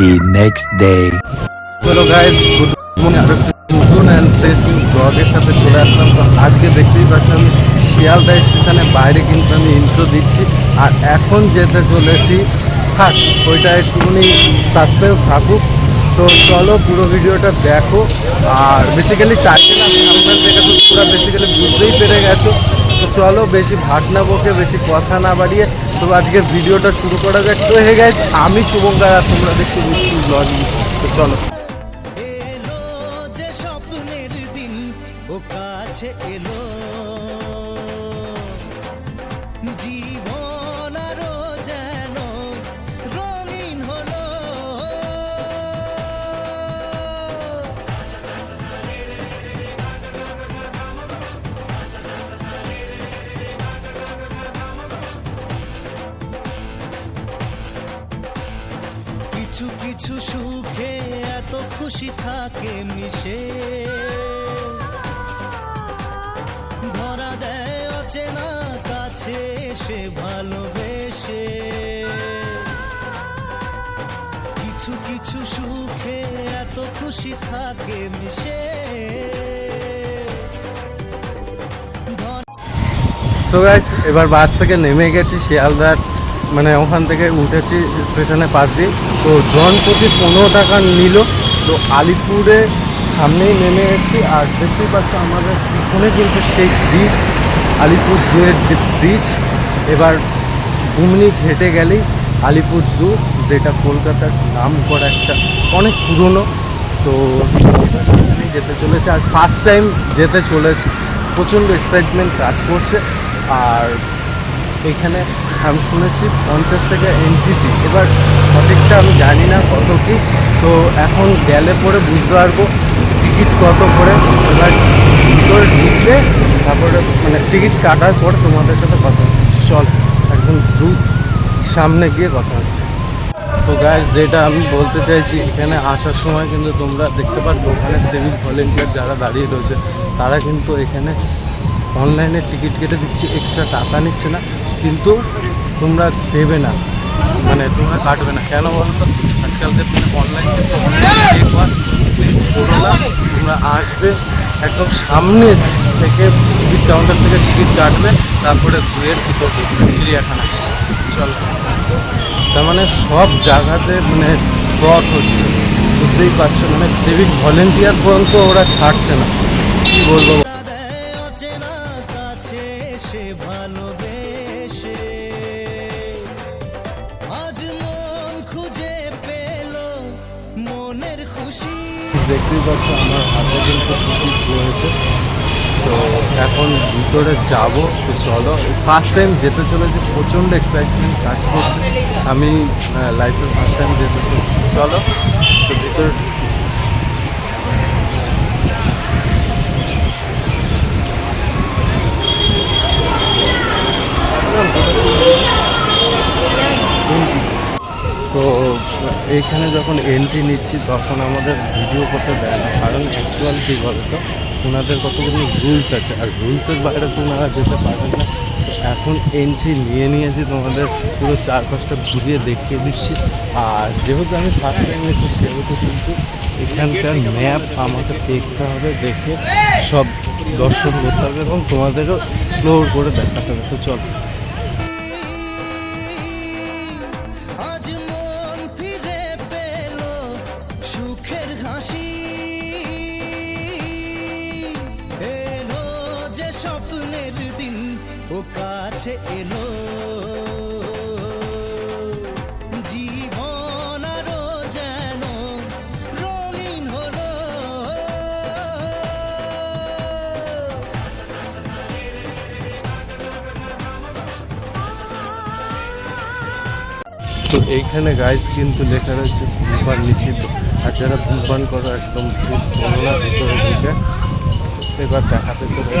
the next day. চলো guys good morning আর নতুন অ্যান্ড ফ্রেশ ব্লগের সাথে চলে আসলাম। তো আজকে দেখতেই পাচ্ছি আমি শিয়ালদা স্টেশনের বাইরে কিন্তু আমি ইন্ট্রো দিচ্ছি। আর এখন যেতে চলেছি, থাক, ওইটা একটুখানি সাসপেন্স থাকুক। তো চলো পুরো ভিডিওটা দেখো। আর বেসিক্যালি চাইছিলাম সামনের থেকে তো পুরো বেসিক্যালি বুঝতেই পেরে গেছো। তো চলো বেশি ভাট না বকে, বেশি কথা না বাড়িয়ে তো আজকে ভিডিওটা শুরু করা যাক। তো হে গাইস আমি শুভঙ্কর আর তোমরা দেখছ মিষ্টি ব্লগিং তো চলো। এলো যে স্বপ্নের দিন, ও কাছে এলো কিছু সুখে এত খুশি থাকে মিশে। ধরা দেয় অচেনা কাছে সে ভালোবেসে। কিছু কিছু সুখে এত খুশি থাকে মিশে। সো গাইস এবার বাস থেকে নেমে গেছি শিয়ালদার মানে ওখান থেকে উঠেছি স্টেশনে পাশ দিয়ে। তো জন প্রতি পনেরো টাকা নিল। তো আলিপুরে সামনেই নেমে এসেছি আর দেখতেই পাচ্ছ আমাদের পিছনে কিন্তু সেই ব্রিজ আলিপুর জুয়ের যে ব্রিজ এবার দু মিনিট হেঁটে গেলেই আলিপুর জু, যেটা কলকাতার নাম করা একটা অনেক পুরনো। তো সেখানেই যেতে চলেছে আর ফার্স্ট টাইম যেতে চলেছে। প্রচণ্ড এক্সাইটমেন্ট কাজ করছে। আর এখানে আমি শুনেছি পঞ্চাশ টাকা ফি এবার সঠিকটা আমি জানি না কত কি। তো এখন গেলে পরে বুঝতে পারব টিকিট কত করে। এবার ভিতরে ঢুকলে তারপরে মানে টিকিট কাটার পর তোমাদের সাথে কথা হচ্ছে। চল, একদম দ্রুত সামনে গিয়ে কথা হচ্ছে। তো গাইজ যেটা আমি বলতে চাইছি, এখানে আসার সময় কিন্তু তোমরা দেখতে পাচ্ছ, ওখানে সিভিক ভলেন্টিয়ার যারা দাঁড়িয়ে রয়েছে, তারা কিন্তু এখানে অনলাইনে টিকিট কেটে দিচ্ছে এক্সট্রা টাকা নিচ্ছে না। কিন্তু তোমরা দেবে না। মানে তোমরা কাটবে না। কেন বলো তো আজকালকার দিনে অনলাইন কিন্তু প্লিজ করো না। তোমরা আসবে, একদম সামনে থেকে টিকিট কাউন্টার থেকে টিকিট কাটবে, তারপরে দুয়ের ভিতর চিড়িয়াখানা। চল। তার মানে সব জায়গাতে মানে ফ্রড হচ্ছে। বুঝতেই পারছ? মানে সিভিক ভলেন্টিয়ার পর্যন্ত ওরা ছাড়ছে না। কী বলব? দেখতেই পাচ্ছ, আমার হাতে কিন্তু টিকিট রয়েছে। তো এখন ভিতরে যাব, তো চলো। ফার্স্ট টাইম যেতে চলেছি, প্রচণ্ড এক্সাইটমেন্ট কাজ করছে। আমি লাইফে ফার্স্ট টাইম যেতে চলে- চলো, তো ভিতরে তো এইখানে যখন এন্ট্রি নিচ্ছি, তখন আমাদের ভিডিও করতে দেয় না। কারণ অ্যাকচুয়াল কী বলতো? ওনাদের কতগুলো রুলস আছে। আর রুলসের বাইরে তো ওনারা যেতে পারবেন না। এখন এন্ট্রি নিয়ে নিয়েছি, তোমাদের পুরো চারপাশটা ঘুরিয়ে দেখিয়ে দিচ্ছি। আর যেহেতু আমি ফার্স্ট টাইম এসেছি, সেহেতু কিন্তু এখানকার ম্যাপ আমাকে দেখতে হবে, দেখে সব দর্শন করতে হবে এবং তোমাদেরও এক্সপ্লোর করে দেখাতে হবে। তো চলো। কাছে এলো। তো এইখানে গাইস কিন্তু লেখা রয়েছে ধূমপান নিষিদ্ধ আর যারা ধূমপান করো একদম ভিতরে ঢুকে এবার দেখাতে চলেছে।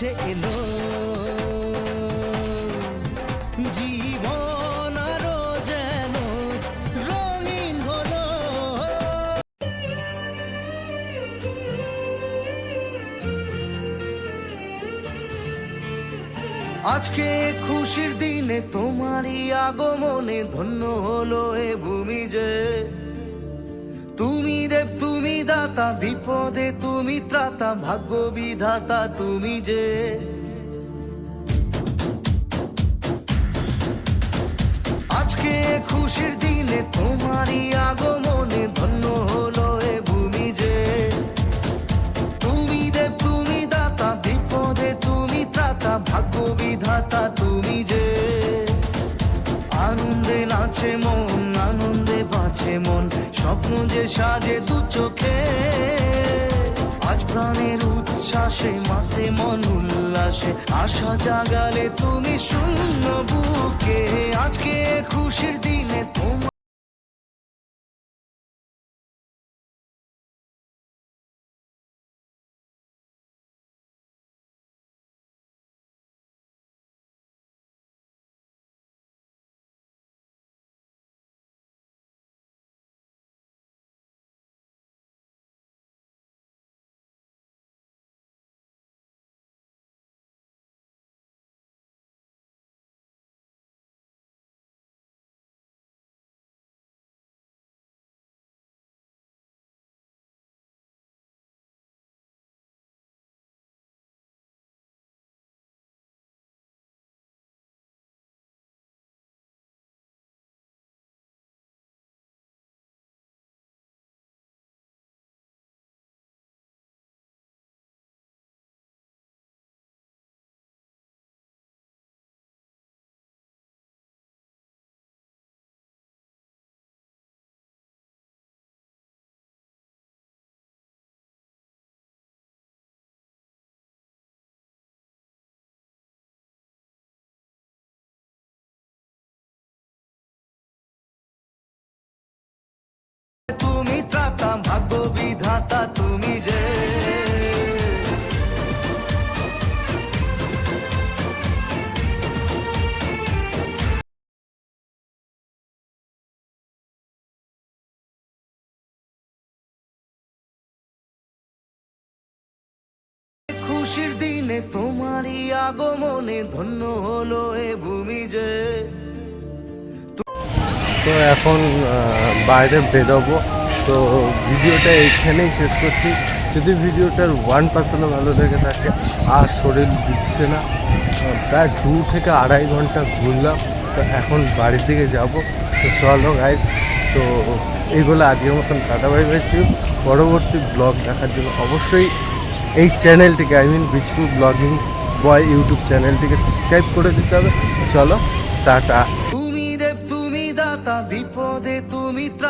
কাছে এলো। জীবন আরও যেন রঙিন হলো। আজকে খুশির দিনে তোমারই আগমনে ধন্য হলো এ ভূমি যে। তুমি দেব, তুমি দাতা বিপদে তুমি ত্রাতা, ভাগ্য বিধাতা তুমি যে। আজকে খুশির দিনে তোমারই আগমনে ধন্য হলো এ ভূমি যে। তুমি দেব, তুমি দাতা, বিপদে তুমি ত্রাতা, ভাগ্য বিধাতা তুমি যে। আনন্দে নাচে মন, আনন্দে বাঁচে মন স্বপ্ন যে সাজে দু চোখে, আজ প্রাণের উচ্ছ্বাসে, মাঠে মন উল্লাসে, আশা জাগালে তুমি শূন্য বুকে। আজকে খুশির দিনে তোমার ভাগ্য বিধাতা তুমি যে। খুশির দিনে তোমারই আগমনে ধন্য হলো এ ভূমি যে। তো এখন বাইরে বেরোবো। তো ভিডিওটা এইখানেই শেষ করছি। যদি ভিডিওটার ওয়ান পার্সেন্টও ভালো লেগে থাকে, আর শরীর দিচ্ছে না প্রায় দু থেকে আড়াই ঘণ্টা ঘুরলাম, তো এখন বাড়ির দিকে যাব। তো চলো গাইস তো এইগুলো আজকের মতন টাটা বাই পেয়েছি পরবর্তী ব্লগ দেখার জন্য অবশ্যই এই চ্যানেলটিকে I mean Bichpur blogging boy YouTube চ্যানেলটিকে সাবস্ক্রাইব করে দিতে হবে। চলো, টাটা। তুমি দেব তুমি দাতা বিপদে